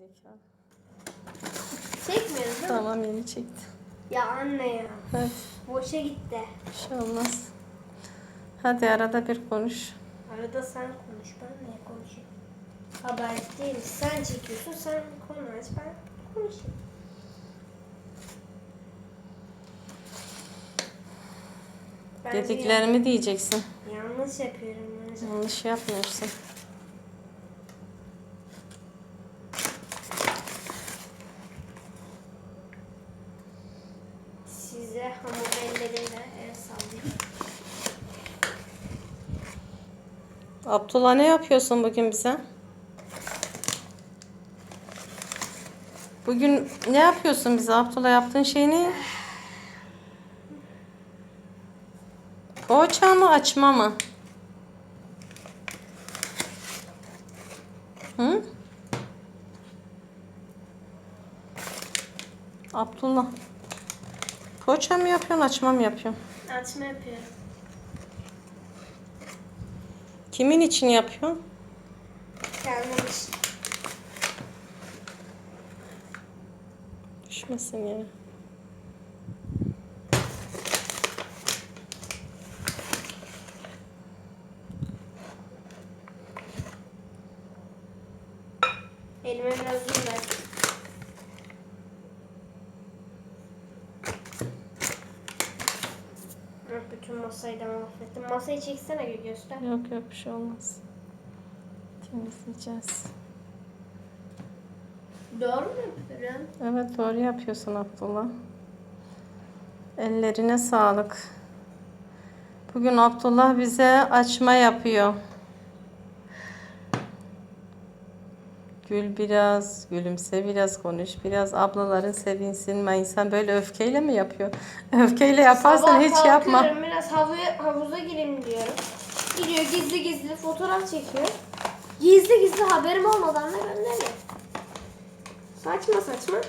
Gerizekalı. Çekmiyoruz değil mi? Tamam yeni çekti. Ya anne ya. Evet Boşa gitti. bir şey olmaz. Hadi arada bir konuş. Arada sen konuş ben ne konuşayım? Haber değiliz. Sen çekiyorsun sen konuş ben konuşayım. Ben Dediklerimi diyeceksin. Yanlış yapıyorum. Yanlış yapmıyorsun. Size hamur elleriyle el sallayayım. Abdullah ne yapıyorsun bugün bize? Bugün ne yapıyorsun bize? Abdullah yaptığın şey ne? Poğaça mı açma mı? Hı? Abdullah. Poğaça mı yapıyorsun, açma mı yapıyorsun? Açma yapıyorum. Kimin için yapıyorsun? Kendim için. Düşmesin yere. Elime biraz un ver. Hı, Bütün masayı da mahvettim. Masayı çeksene gö- göster. Yok yok bir şey olmaz. Temizleyeceğiz. Doğru mu yapıyorum? Evet doğru yapıyorsun Abdullah. Ellerine sağlık. Bugün Abdullah bize açma yapıyor. Gül biraz, gülümse biraz, konuş biraz. Ablaların sevinsin. Ma insan böyle öfkeyle mi yapıyor? Öfkeyle yaparsan Sabah hiç yapma. kalkıyorum, Biraz havuya, havuza gireyim diyorum. Gidiyor gizli gizli fotoğraf çekiyor. Gizli gizli haberim olmadan da gönderiyor. Saçma saçma.